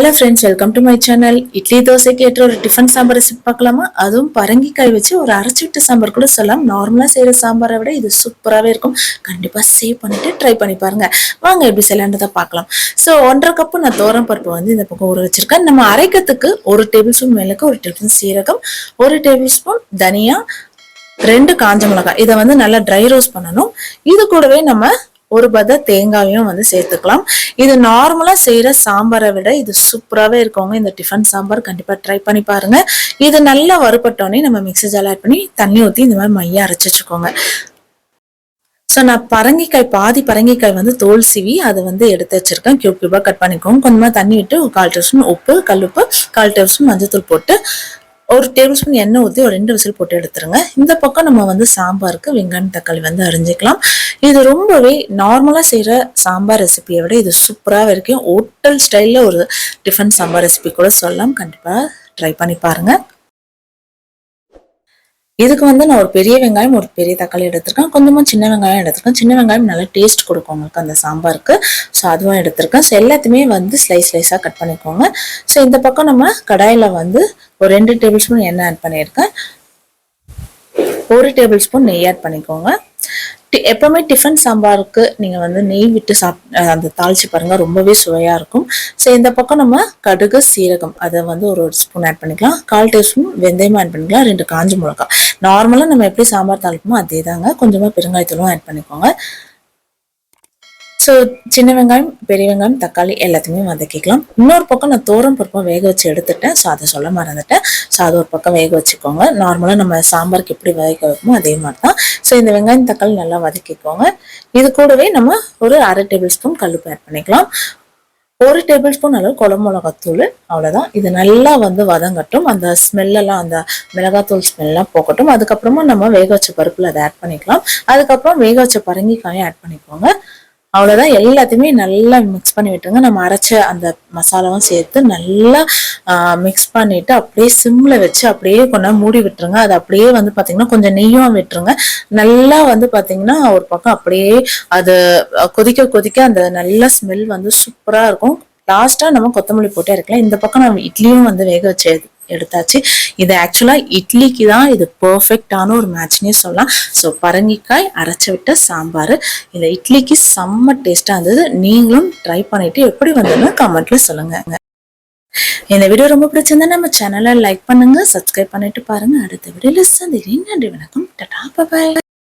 Hello friends welcome to my channel idli தோசைக்கு ஏற்ற ஒரு டிஃபன் சாம்பார் ரெசிபி பார்க்கலாமா? அதுவும் பரங்கிக்காய் வச்சு ஒரு அரைச்சி சாம்பார் கூட சொல்லலாம். நார்மலாக செய்கிற சாம்பாரை விட இது சூப்பராகவே இருக்கும். கண்டிப்பாக சேவ் பண்ணிட்டு ட்ரை பண்ணி பாருங்க. வாங்க எப்படி செய்யலான்றதை பார்க்கலாம். ஸோ ஒன்றரை கப்பு நான் தோரம் பருப்பு வந்து இந்த பக்கம் ஊற வச்சிருக்கேன். நம்ம அரைக்கிறதுக்கு ஒரு டேபிள் ஸ்பூன் மிளகு ஒரு டேபிள் சீரகம் ஒரு டேபிள் ஸ்பூன் தனியா ரெண்டு காஞ்ச மிளகாய். இதை வந்து நல்லா ட்ரை ரோஸ்ட் பண்ணணும். இது கூடவே நம்ம ஒரு பத தேங்காயும் வந்து சேர்த்துக்கலாம். இது நார்மலா செய்யற சாம்பாரை விட இது சூப்பராகவே இருக்கவங்க இந்த டிஃபன் சாம்பார் கண்டிப்பா ட்ரை பண்ணி பாருங்க. இது நல்லா வறுபட்டோடனே நம்ம மிக்ஸி ஜால் ஆட் பண்ணி தண்ணி ஊற்றி இந்த மாதிரி மையா அரைச்சி வச்சுக்கோங்க. ஸோ நான் பரங்கிக்காய் பாதி பரங்கிக்காய் வந்து தோல் சீவி அதை வந்து எடுத்து வச்சிருக்கேன். கியூப் கியூபாக கட் பண்ணிக்கோங்க. கொஞ்சமாக தண்ணி விட்டு கால் டேபிள் உப்பு கல்லுப்பு கால் டேபிள் மஞ்சள் மஞ்சத்தூள் போட்டு ஒரு டேபிள் ஸ்பூன் எண்ணெய் ஊற்றி ஒரு ரெண்டு விசில் போட்டு எடுத்துருங்க. இந்த பக்கம் நம்ம வந்து சாம்பாருக்கு வெங்காயம் தக்காளி வந்து அரிஞ்சிக்கலாம். இது ரொம்பவே நார்மலாக செய்கிற சாம்பார் ரெசிபியை விட இது சூப்பராக இருக்கும் ஹோட்டல் ஸ்டைலில் ஒரு டிஃபன் சாம்பார் ரெசிபி கூட சொல்லலாம். கண்டிப்பாக ட்ரை பண்ணி பாருங்கள் இதுக்கு வந்து நான் ஒரு பெரிய வெங்காயம் ஒரு பெரிய தக்காளி எடுத்திருக்கேன். கொஞ்சமாக சின்ன வெங்காயம் எடுத்திருக்கேன். சின்ன வெங்காயம் நல்லா டேஸ்ட் கொடுக்கும் உங்களுக்கு அந்த சாம்பாருக்கு. ஸோ அதுவும் எடுத்திருக்கேன். ஸோ எல்லாத்தையுமே வந்து ஸ்லைஸ் ஸ்லைஸாக கட் பண்ணிக்கோங்க. ஸோ இந்த பக்கம் நம்ம கடாயில் வந்து ஒரு ரெண்டு டேபிள் ஸ்பூன் எண்ணெய் ஆட் பண்ணியிருக்கேன். ஒரு டேபிள் ஸ்பூன் நெய் ஆட் பண்ணிக்கோங்க. எப்பவுமே டிஃபன் சாம்பாருக்கு நீங்கள் வந்து நெய் விட்டு சாப் அந்த தாளிச்சு பாருங்க. ரொம்பவே சுவையாக இருக்கும். ஸோ இந்த பக்கம் நம்ம கடுகு சீரகம் அதை வந்து ஒரு ஒரு ஸ்பூன் ஆட் பண்ணிக்கலாம். கால் டீ ஸ்பூன் ஆட் பண்ணிக்கலாம். ரெண்டு காஞ்சி மிளகா நார்மலாக நம்ம எப்படி சாம்பார் தாளிப்போமோ அதே தாங்க கொஞ்சமாக பெருங்காயத்தூளும் ஆட் பண்ணிக்கோங்க. ஸோ சின்ன வெங்காயம் பெரிய வெங்காயம் தக்காளி எல்லாத்தையுமே வதக்கிக்கலாம். இன்னொரு பக்கம் நான் தோரம் பருப்பம் வேக வச்சு எடுத்துட்டேன். ஸோ அதை சொல்ல மறந்துட்டேன். ஸோ அது ஒரு பக்கம் வேக வச்சுக்கோங்க. நார்மலாக நம்ம சாம்பாருக்கு எப்படி வதக்க வைப்போமோ அதே மாதிரி தான் ஸோ இந்த வெங்காயம் தக்காளி நல்லா வதக்கிக்கோங்க. இது கூடவே நம்ம ஒரு அரை டேபிள் ஸ்பூன் கல்லுப்பு ஆட் பண்ணிக்கலாம். ஒரு டேபிள் ஸ்பூன் அளவு குழம்பு மிளகாத்தூள் அவ்வளோதான் இது நல்லா வந்து வதங்கட்டும். அந்த ஸ்மெல்லெல்லாம் அந்த மிளகாத்தூள் ஸ்மெல்லாம் போகட்டும். அதுக்கப்புறமா நம்ம வேக வச்ச பருப்பில் அதை ஆட் பண்ணிக்கலாம். அதுக்கப்புறம் வேக வச்ச பரங்கிக்காயும் ஆட் பண்ணிக்கோங்க. அவ்வளோதான் எல்லாத்தையுமே நல்லா மிக்ஸ் பண்ணி விட்டுருங்க. நம்ம அரைச்ச அந்த மசாலாவும் சேர்த்து நல்லா மிக்ஸ் பண்ணிட்டு அப்படியே சிம்மில் வச்சு அப்படியே கொண்டா மூடி விட்டுருங்க. அது அப்படியே வந்து பார்த்தீங்கன்னா கொஞ்சம் நெய்யும் விட்டுருங்க. நல்லா வந்து பார்த்தீங்கன்னா ஒரு பக்கம் அப்படியே அது கொதிக்க கொதிக்க அந்த நல்ல ஸ்மெல் வந்து சூப்பராக இருக்கும். லாஸ்ட்டாக நம்ம கொத்தமல்லி போட்டே இருக்கலாம். இந்த பக்கம் நம்ம இட்லியும் வந்து வேக வச்சு எடுத்தாச்சு. இது ஆக்சுவலா இட்லிக்கு தான் இது பர்ஃபெக்டான ஒரு மேட்ச்னே சொல்லலாம். ஸோ பரங்கிக்காய் அரைச்சி விட்ட சாம்பார். இந்த இட்லிக்கு செம்ம டேஸ்டா இருந்தது. நீங்களும் ட்ரை பண்ணிட்டு எப்படி வந்ததுன்னு கமெண்ட்ல சொல்லுங்க. இந்த வீடியோ ரொம்ப பிடிச்சிருந்தா நம்ம சேனலை லைக் பண்ணுங்க சப்ஸ்கிரைப் பண்ணிட்டு பாருங்க. அடுத்த வீடியோல சந்திக்கிறேன். நன்றி வணக்கம். டட்டா பாய்